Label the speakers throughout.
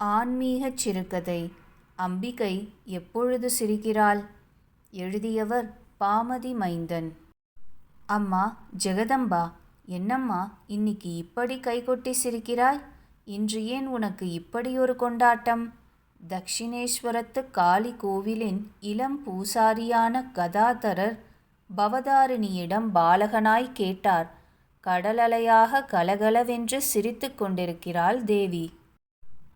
Speaker 1: ஆன்மீகச் சிறுகதை. அம்பிகை எப்பொழுது சிரிக்கிறாள்? எழுதியவர் பாமதி மைந்தன். அம்மா ஜெகதம்பா என்னம்மா இன்னைக்கு இப்படி கைகொட்டி சிரிக்கிறாய்? இன்று ஏன் உனக்கு இப்படியொரு கொண்டாட்டம்? தக்ஷிணேஸ்வரத்து காளி கோவிலின் இளம் பூசாரியான கதாதரர் பவதாரிணியிடம் பாலகனாய் கேட்டார். கடலலையாக கலகலவென்று சிரித்துக் கொண்டிருக்கிறாள் தேவி.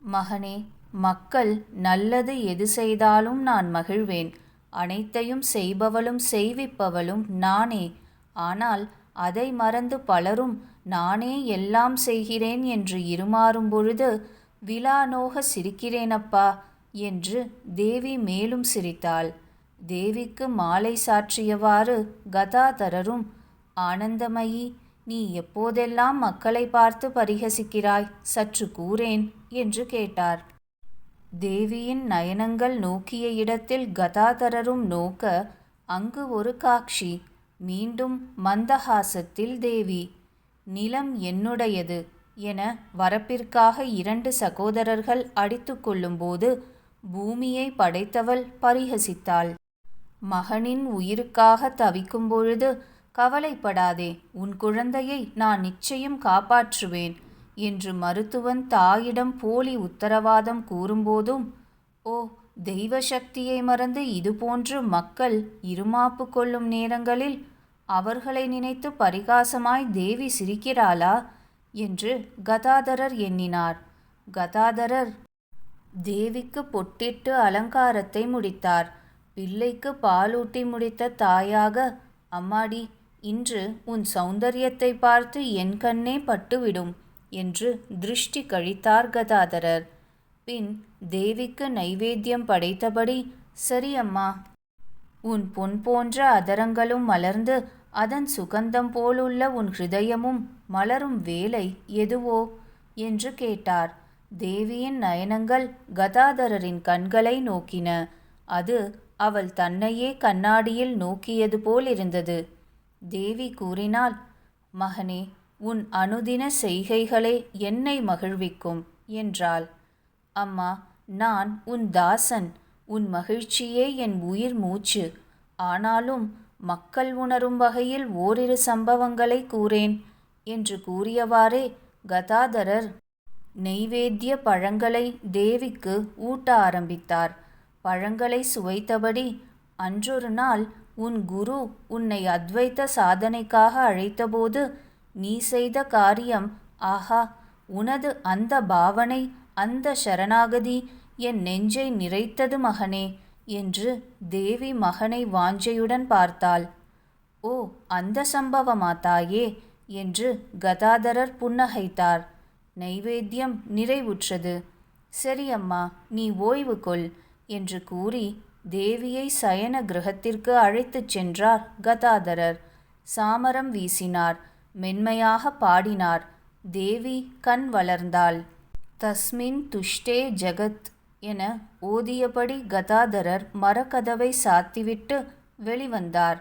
Speaker 1: மகனே மக்கள் நல்லது எது செய்தாலும் நான் மகிழ்வேன். அனைத்தையும் செய்பவளும் செய்விப்பவளும் நானே. ஆனால் அதை மறந்து பலரும் நானே எல்லாம் செய்கிறேன் என்று இருமாறும் பொழுது விழாநோக சிரிக்கிறேனப்பா என்று தேவி மேலும் சிரித்தாள். தேவிக்கு மாலை சாற்றியவாறு கதாதரரும் ஆனந்தமயி நீ எப்போதெல்லாம் மக்களை பார்த்து பரிகசிக்கிறாய் சற்று கூறேன் என்று கேட்டார். தேவியின் நயனங்கள் நோக்கிய இடத்தில் கதாதரரும் நோக்க அங்கு ஒரு காட்சி மீண்டும் மந்தஹாசத்தில் தேவி. நிலம் என்னுடையது என வரப்பிற்காக இரண்டு சகோதரர்கள் அடித்து கொள்ளும்போது பூமியை படைத்தவள் பரிகசித்தாள். மகனின் உயிருக்காக தவிக்கும் பொழுது கவலைப்படாதே உன் குழந்தையை நான் நிச்சயம் காப்பாற்றுவேன் என்று மருத்துவன் தாயிடம் போலி உத்தரவாதம் கூறும்போதும் ஓ தெய்வ சக்தியை மறந்து இதுபோன்று மக்கள் இருமாப்பு கொள்ளும் நேரங்களில் அவர்களை நினைத்து பரிகாசமாய் தேவி சிரிக்கிறாளா? என்று கதாதரர் எண்ணினார். கதாதரர் தேவிக்கு பொட்டிட்டு அலங்காரத்தை முடித்தார். பிள்ளைக்கு பாலூட்டி முடித்த தாயாக அம்மாடி இன்று உன் சௌந்தரியத்தை பார்த்து என் கண்ணே பட்டுவிடும் என்று திருஷ்டி கழித்தார் கதாதரர். பின் தேவிக்கு நைவேத்தியம் படைத்தபடி சரி அம்மா உன் பொன் போன்ற அதரங்களும் மலர்ந்து அதன் சுகந்தம் போலுள்ள உன் ஹிருதயமும் மலரும் வேலை எதுவோ என்று கேட்டார். தேவியின் நயனங்கள் கதாதரரின் கண்களை நோக்கின. அது அவள் தன்னையே கண்ணாடியில் நோக்கியது போலிருந்தது. தேவி கூறினாள் மகனே உன் அனுதின செய்கைகளே என்னை மகிழ்விக்கும் என்றாள். அம்மா நான் உன் தாசன் உன் மகிழ்ச்சியே என் உயிர் மூச்சு. ஆனாலும் மக்கள் உணரும் வகையில் ஓரிரு சம்பவங்களை கூறேன் என்று கூறியவாறே கதாதரர் நெய்வேத்திய பழங்களை தேவிக்கு ஊட்ட ஆரம்பித்தார். பழங்களை சுவைத்தபடி அன்றொரு நாள் உன் குரு உன்னை அத்வைத்த சாதனைக்காக அழைத்தபோது நீ செய்த காரியம் ஆஹா உனது அந்த பாவனை அந்த சரணாகதி என் நெஞ்சை நிறைத்தது மகனே என்று தேவி மகனை வாஞ்சையுடன் பார்த்தாள். ஓ அந்த சம்பவமா தாயே? என்று கதாதரர் புன்னகைத்தார். நைவேத்தியம் நிறைவுற்றது. சரி அம்மா நீ ஓய்வு கொள் என்று கூறி தேவியை சயன கிரகத்திற்கு அழைத்துச் சென்றார் கதாதரர். சாமரம் வீசினார். மென்மையாக பாடினார். தேவி கண் வளர்ந்தாள். தஸ்மின் துஷ்டே ஜகத் என ஓதியபடி கதாதரர் மரக்கதவை சாத்திவிட்டு வெளிவந்தார்.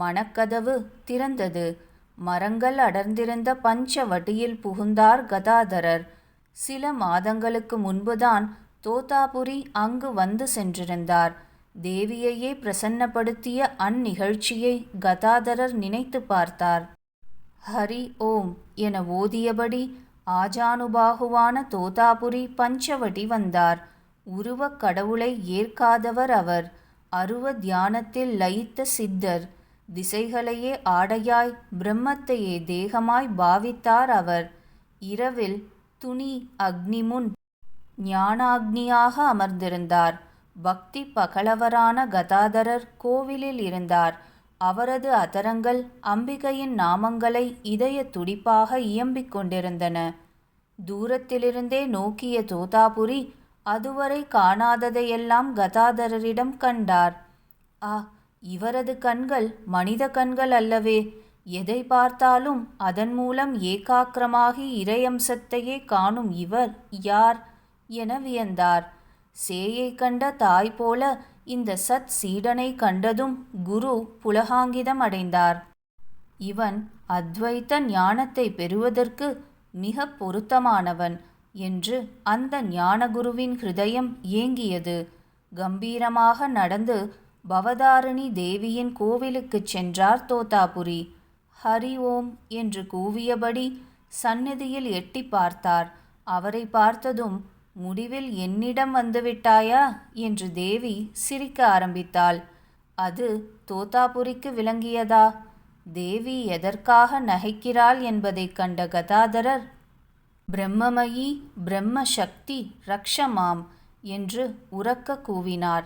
Speaker 1: மணக்கதவு திறந்தது. மரங்கள் அடர்ந்திருந்த பஞ்ச வட்டியில் புகுந்தார் கதாதரர். சில மாதங்களுக்கு முன்புதான் தோதாபுரி அங்கு வந்து சென்றிருந்தார். தேவியையே பிரசன்னப்படுத்திய அந்நிகழ்ச்சியை கதாதரர் நினைத்து பார்த்தார். ஹரி ஓம் என ஓதியபடி ஆஜானுபாகுவான தோதாபுரி பஞ்சவடி வந்தார். உருவக் கடவுளை ஏற்காதவர் அவர். அருவ தியானத்தில் லயித்த சித்தர். திசைகளையே ஆடையாய் பிரம்மத்தையே தேகமாய் பாவித்தார் அவர். இரவில் துணி அக்னிமுன் ஞானாக்னியாக அமர்ந்திருந்தார். பக்தி பகலவரான கதாதரர் கோவிலில் இருந்தார். அவரது அதரங்கள் அம்பிகையின் நாமங்களை இதய துடிப்பாக இயம்பிக் கொண்டிருந்தன. தூரத்திலிருந்தே நோக்கிய தோதாபுரி அதுவரை காணாததையெல்லாம் கதாதரரிடம் கண்டார். ஆ இவரது கண்கள் மனித கண்கள் அல்லவே. எதை பார்த்தாலும் அதன் மூலம் ஏகாக்கிரமாகி இறையம்சத்தையே காணும் இவர் யார்? என வியந்தார். சேயை கண்ட தாய் போல இந்த சத் சீடனை கண்டதும் குரு புலகாங்கிதம் அடைந்தார். இவன் அத்வைத்த ஞானத்தை பெறுவதற்கு மிக பொருத்தமானவன் என்று அந்த ஞானகுருவின் ஹிருதயம் ஏங்கியது. கம்பீரமாக நடந்து பவதாரிணி தேவியின் கோவிலுக்குச் சென்றார் தோத்தாபுரி. ஹரி ஓம் என்று கூவியபடி சந்நிதியில் எட்டி பார்த்தார். அவரை பார்த்ததும் முடிவில் என்னிடம் வந்துவிட்டாயா? என்று தேவி சிரிக்க ஆரம்பித்தாள். அது தோத்தாபுரிக்கு விளங்கியதா? தேவி எதற்காக நகைக்கிறாள் என்பதைக் கண்ட கதாதரர் பிரம்மமயி பிரம்ம சக்தி ரக்ஷமாம் என்று உறக்க கூவினார்.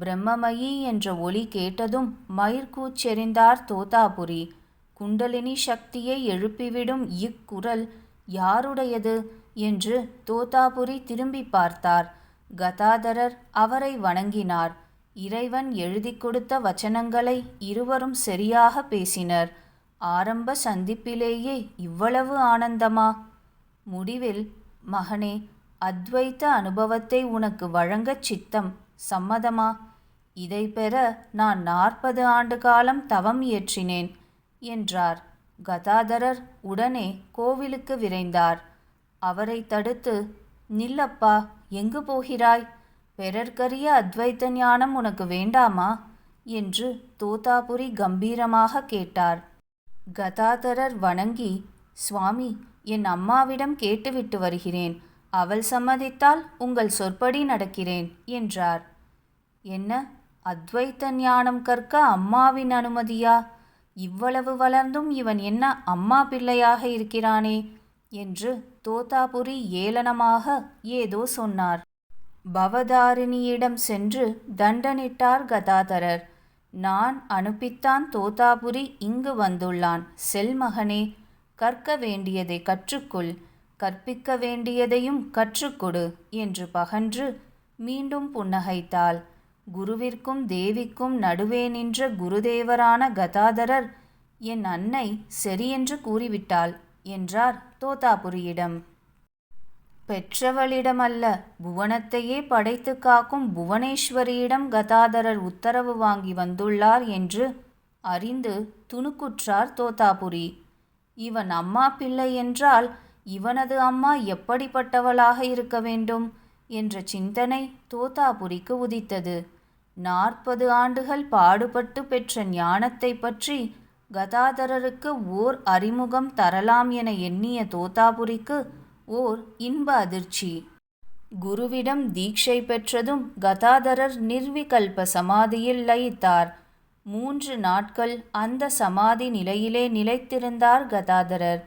Speaker 1: பிரம்மமயி என்ற ஒலி கேட்டதும் மயிர்கூச்செறிந்தார் தோதாபுரி குண்டலினி சக்தியை எழுப்பிவிடும் இக்குரல் யாருடையது? என்று தோதாபுரி திரும்பி பார்த்தார். கதாதரர் அவரை வணங்கினார். இறைவன் எழுதி கொடுத்த வச்சனங்களை இருவரும் சரியாக பேசினர். ஆரம்ப சந்திப்பிலேயே இவ்வளவு ஆனந்தமா? முடிவில் மகனே அத்வைத்த அனுபவத்தை உனக்கு வழங்கச் சித்தம் சம்மதமா? இதை பெற நான் நாற்பது ஆண்டு காலம் தவம் இயற்றினேன் என்றார். கதாதரர் உடனே கோவிலுக்கு விரைந்தார். அவரை தடுத்து நில்லப்பா எங்கு போகிறாய்? பிறர்க்கரிய அத்வைத்த ஞானம் உனக்கு வேண்டாமா என்று தோதாபுரி கம்பீரமாக கேட்டார். கதாதரர் வணங்கி சுவாமி என் அம்மாவிடம் கேட்டுவிட்டு வருகிறேன். அவள் சம்மதித்தால் உங்கள் சொற்படி நடக்கிறேன் என்றார். என்ன? அத்வைத்த ஞானம் கற்க அம்மாவின் அனுமதியா? இவ்வளவு வளர்ந்தும் இவன் என்ன அம்மா பிள்ளையாக இருக்கிறானே? என்று தோதாபுரி ஏளனமாக ஏதோ சொன்னார். பவதாரிணியிடம் சென்று தண்டனிட்டார் கதாதரர். நான் அனுப்பித்தான் தோதாபுரி இங்கு வந்துள்ளான். செல்மகனே கற்க வேண்டியதை கற்றுக்கொள். கற்பிக்க வேண்டியதையும் கற்றுக்கொடு என்று பகன்று மீண்டும் புன்னகைத்தாள். குருவிற்கும் தேவிக்கும் நடுவே நின்ற குருதேவரான கதாதரர் என் அன்னை சரியென்று கூறிவிட்டாள் என்றார் தோதாபுரியிடம். பெற்றவளிடமல்ல புவனத்தையே படைத்து காக்கும் புவனேஸ்வரியிடம் கதாதரர் உத்தரவு வாங்கி வந்துள்ளார் என்று அறிந்து துணுக்குற்றார் தோதாபுரி. இவன் அம்மா பிள்ளை என்றால் இவனது அம்மா எப்படிப்பட்டவளாக இருக்க வேண்டும்? என்ற சிந்தனை தோதாபுரிக்கு உதித்தது. நாற்பது ஆண்டுகள் பாடுபட்டு பெற்ற ஞானத்தை பற்றி கதாதரருக்கு ஓர் அறிமுகம் தரலாம் என எண்ணிய தோதாபுரிக்கு ஓர் இன்ப அதிர்ச்சி. குருவிடம் தீட்சை பெற்றதும் கதாதரர் நிர்விகல்ப சமாதியில் லயித்தார். மூன்று நாட்கள் அந்த சமாதி நிலையிலே நிலைத்திருந்தார் கதாதரர்.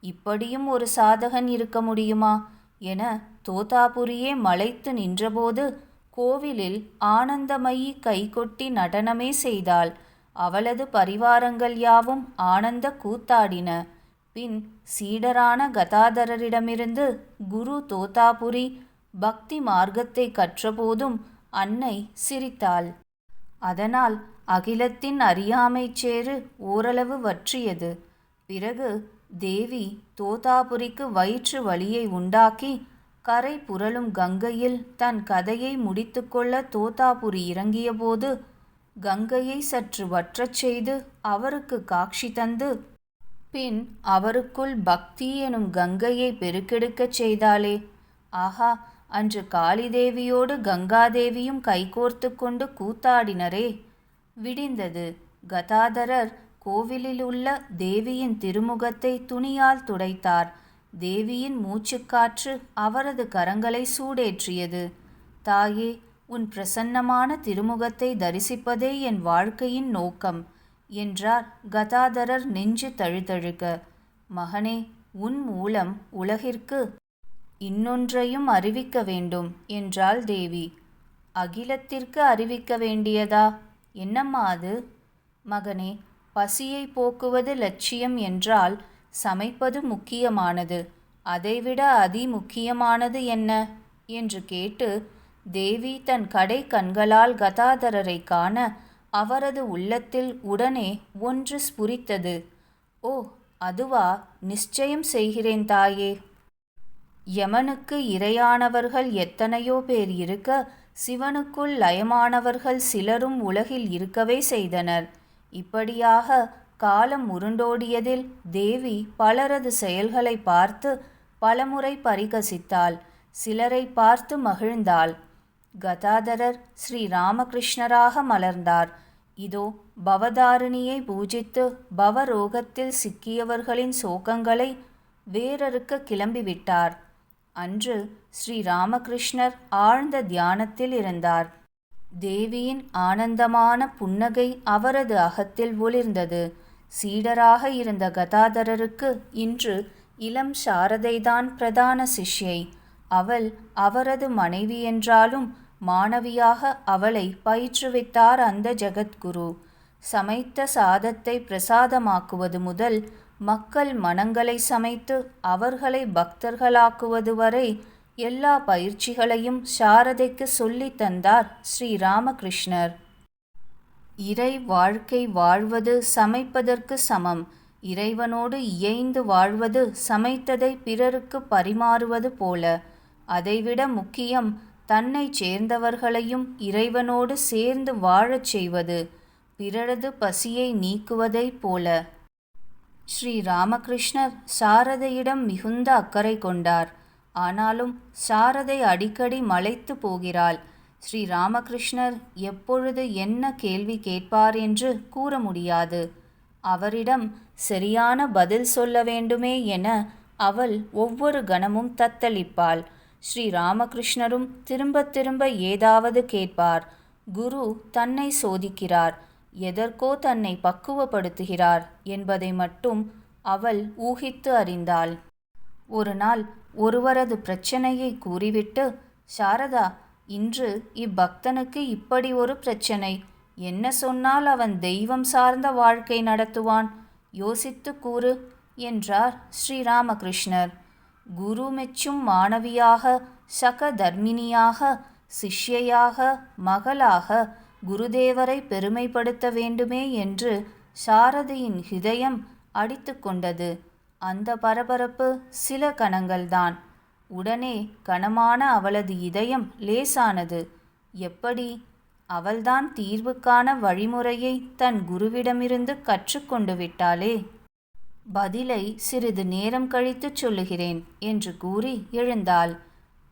Speaker 1: இப்படியும் ஒரு சாதகன் இருக்க முடியுமா? என தோதாபுரியே மலைத்து நின்றபோது கோவிலில் ஆனந்தமயி கைகொட்டி நடனமே செய்தாள். அவளது பரிவாரங்கள் யாவும் ஆனந்த கூத்தாடின. பின் சீடரான கதாதரரிடமிருந்து குரு தோதாபுரி பக்தி மார்க்கத்தை கற்றபோதும் அன்னை சிரித்தாள். அதனால் அகிலத்தின் அறியாமை சேறு ஓரளவு வற்றியது. பிறகு தேவி தோதாபுரிக்கு வயிற்று வலியை உண்டாக்கி கரை புரளும் கங்கையில் தன் கதையை முடித்துக்கொள்ள தோதாபுரி இறங்கியபோது கங்கையை சற்று வற்றச் செய்து அவருக்கு காட்சி தந்து பின் அவருக்குள் பக்தி எனும் கங்கையை பெருக்கெடுக்கச் செய்தாளே. ஆஹா அன்று காளிதேவியோடு கங்காதேவியும் கைகோர்த்து கொண்டு கூத்தாடினரே. விடிந்தது. கதாதரர் கோவிலில் உள்ள தேவியின் திருமுகத்தை துணியால் துடைத்தார். தேவியின் மூச்சுக்காற்று அவரது கரங்களை சூடேற்றியது. தாயே உன் பிரசன்னமான திருமுகத்தை தரிசிப்பதே என் வாழ்க்கையின் நோக்கம் என்றார் கதாதரர் நெஞ்சு தழுதழுக மகனே உன் மூலம் உலகிற்கு இன்னொன்றையும் அறிவிக்க வேண்டும் என்றாள் தேவி. அகிலத்திற்கு அறிவிக்க வேண்டியதா? என்னம்மா அது? மகனே பசியை போக்குவது லட்சியம் என்றால் சமைப்பது முக்கியமானது. அதைவிட அதி முக்கியமானது என்ன? என்று கேட்டு தேவி தன் கடை கண்களால் கதாதரரை காண அவரது உள்ளத்தில் உடனே ஒன்று ஸ்புரித்தது. ஓ அதுவா? நிச்சயம் செய்கிறேன் தாயே. யமனுக்கு இரையானவர்கள் எத்தனையோ பேர் இருக்க சிவனுக்குள் லயமானவர்கள் சிலரும் உலகில் இருக்கவே செய்தனர். இப்படியாக காலம் உருண்டோடியதில் தேவி பலரது செயல்களை பார்த்து பலமுறை பரிகசித்தாள். சிலரை பார்த்து மகிழ்ந்தாள். கதாதரர் ஸ்ரீ ராமகிருஷ்ணராக மலர்ந்தார். இதோ பவதாரிணியை பூஜித்து பவரோகத்தில் சிக்கியவர்களின் சோகங்களை வேறறுக்க கிளம்பிவிட்டார். அன்று ஸ்ரீ ராமகிருஷ்ணர் ஆழ்ந்த தியானத்தில் இருந்தார். தேவியின் ஆனந்தமான புன்னகை அவரது அகத்தில் ஒளிர்ந்தது. சீடராக இருந்த கதாதரருக்கு இன்று இளம் சாரதைதான் பிரதான சிஷ்யை. அவள் அவரது மனைவி என்றாலும் மாணவியாக அவளை பயிற்றுவித்தார் அந்த ஜெகத்குரு. சமைத்த சாதத்தை பிரசாதமாக்குவது முதல் மக்கள் மனங்களை சமைத்து அவர்களை பக்தர்களாக்குவது வரை எல்லா பயிற்சிகளையும் சாரதைக்கு சொல்லித் தந்தார் ஸ்ரீராமகிருஷ்ணர் இறை வாழ்க்கை வாழ்வது சமைப்பதற்கு சமம். இறைவனோடு இயைந்து வாழ்வது சமைத்ததை பிறருக்கு பரிமாறுவது போல. அதைவிட முக்கியம் தன்னைச் சேர்ந்தவர்களையும் இறைவனோடு சேர்ந்து வாழச் செய்வது. பிறரது பசியை நீக்குவதைப் போல. ஸ்ரீ ராமகிருஷ்ணர் சாரதையிடம் மிகுந்த அக்கறை கொண்டார். ஆனாலும் சாரதை அடிக்கடி மலைத்து போகிறாள். ஸ்ரீ ராமகிருஷ்ணர் எப்பொழுது என்ன கேள்வி கேட்பார் என்று கூற முடியாது. அவரிடம் சரியான பதில் சொல்ல வேண்டுமே என அவள் ஒவ்வொரு கணமும் தத்தளிப்பாள். ஸ்ரீ ராமகிருஷ்ணரும் திரும்ப திரும்ப ஏதாவது கேட்பார். குரு தன்னை சோதிக்கிறார். எதற்கோ தன்னை பக்குவப்படுத்துகிறார் என்பதை மட்டும் அவள் ஊகித்து அறிந்தாள். ஒரு நாள் ஒருவரது பிரச்சனையை கூறிவிட்டு சாரதா இன்று இப்பக்தனுக்கு இப்படி ஒரு பிரச்சனை. என்ன சொன்னால் அவன் தெய்வம் சார்ந்த வாழ்க்கை நடத்துவான்? யோசித்து கூறு என்றார் ஸ்ரீராமகிருஷ்ணர். குரு மெச்சும் மாணவியாக சக தர்மினியாக சிஷ்யையாக மகளாக குருதேவரை பெருமைப்படுத்த வேண்டுமே என்று சாரதியின் ஹிதயம் அடித்து கொண்டது. அந்த பரபரப்பு சில கணங்கள்தான். உடனே கனமான அவளது இதயம் லேசானது. எப்படி? அவள்தான் தீர்வுக்கான வழிமுறையை தன் குருவிடமிருந்து கற்றுக்கொண்டு விட்டாளே. பதிலை சிறிது நேரம் கழித்து சொல்லுகிறேன் என்று கூறி எழுந்தாள்.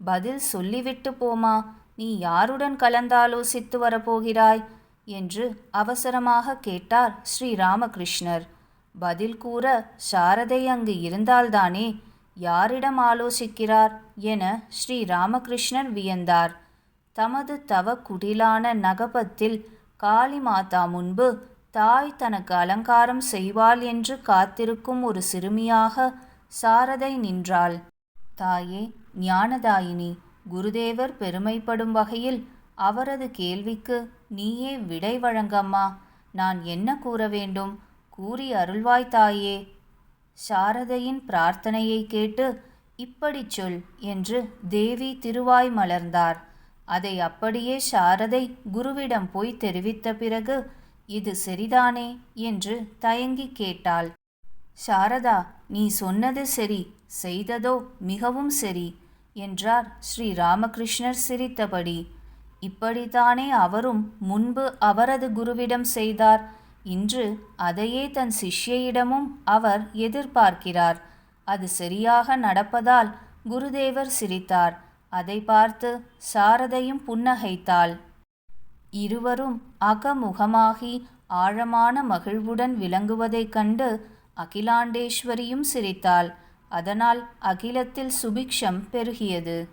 Speaker 1: பதில் சொல்லிவிட்டு போமா? நீ யாருடன் கலந்தாலோசித்து வரப்போகிறாய்? என்று அவசரமாக கேட்டார் ஸ்ரீராமகிருஷ்ணர் பதில் கூற சாரதை அங்கு இருந்தால்தானே யாரிடம் ஆலோசிக்கிறார் என ஸ்ரீ ராமகிருஷ்ணர் வியந்தார். தமது தவ குடிலான நகபத்தில் காளி மாதா முன்பு தாய் தனக்கு அலங்காரம் செய்வாள் என்று காத்திருக்கும் ஒரு சிறுமியாக சாரதை நின்றாள். தாயே ஞானதாயினி குருதேவர் பெருமைப்படும் வகையில் அவரது கேள்விக்கு நீயே விடை வழங்கம்மா. நான் என்ன கூற வேண்டும்? கூறி அருள்வாய் தாயே. சாரதையின் பிரார்த்தனையை கேட்டு இப்படி சொல் என்று தேவி திருவாய் மலர்ந்தார். அதை அப்படியே சாரதை குருவிடம் போய் தெரிவித்த பிறகு இது சரிதானே என்று தயங்கி கேட்டாள். சாரதா நீ சொன்னது சரி செய்ததோ மிகவும் சரி என்றார் ஸ்ரீ ராமகிருஷ்ணர் சிரித்தபடி. இப்படித்தானே அவரும் முன்பு அவரது குருவிடம் செய்தார் இன்று அதையே தன் சிஷ்யையிடமும் அவர் எதிர்பார்க்கிறார். அது சரியாக நடப்பதால் குருதேவர் சிரித்தார். அதை பார்த்து சாரதையும் புன்னகைத்தாள். இருவரும் அகமுகமாகி ஆழமான மகிழ்வுடன் விளங்குவதைக் கண்டு அகிலாண்டேஸ்வரியும் சிரித்தாள். அதனால் அகிலத்தில் சுபிக்ஷம் பெருகியது.